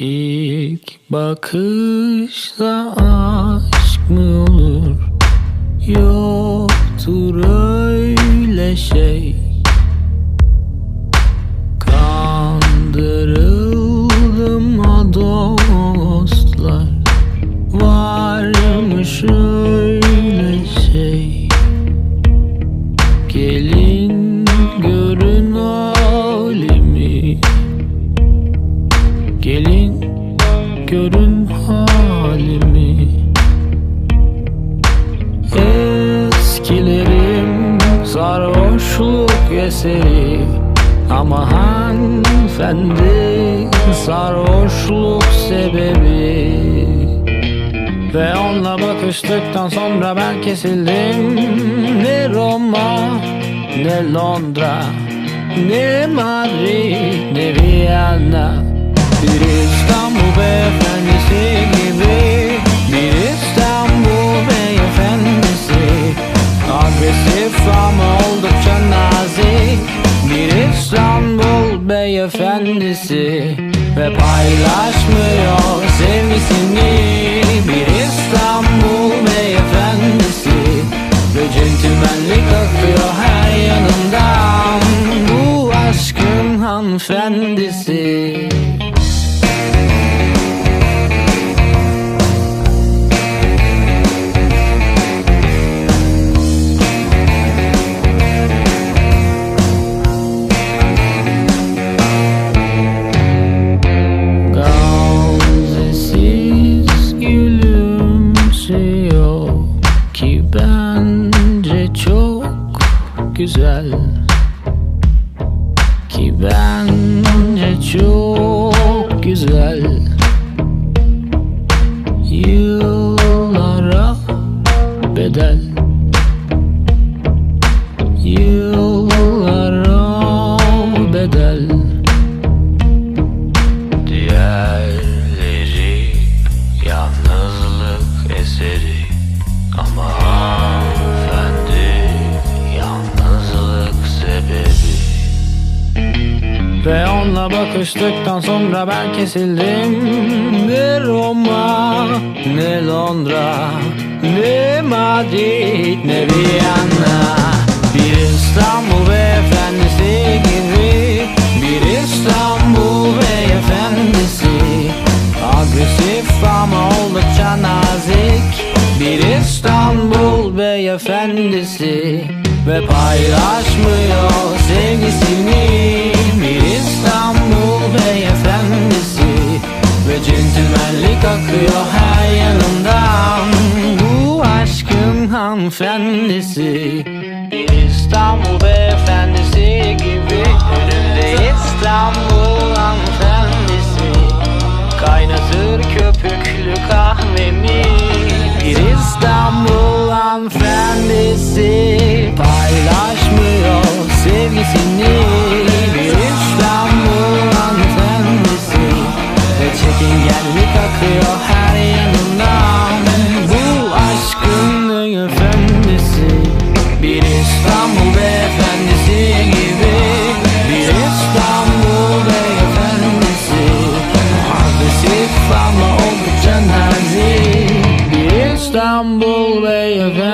İlk bakışta aşk mı olur? Yoktur öyle şey. Kandırıldım o dostlar. Varmış öyle şey. Gelin görün halimi. Eskilerim sarhoşluk eseri. Ama hanımefendi sarhoşluk sebebi. Ve onunla bakıştıktan sonra ben kesildim. Ne Roma ne Londra Ne Madrid ne Viyana. Bir İstanbul beyefendisi beyefendisi Ve paylaşmıyor Ki bence çok güzel. Yıllara onunla bakıştıktan sonra ben kesildim. Ne Roma ne Londra Ne Madrid ne Viyana. Bir İstanbul beyefendisi gibi Bir İstanbul beyefendisi. Agresif ama oldukça nazik. Bir İstanbul beyefendisi. Ve paylaşmıyor sevgisini efendisi. Bir İstanbul beyefendisi İstanbul beyefendi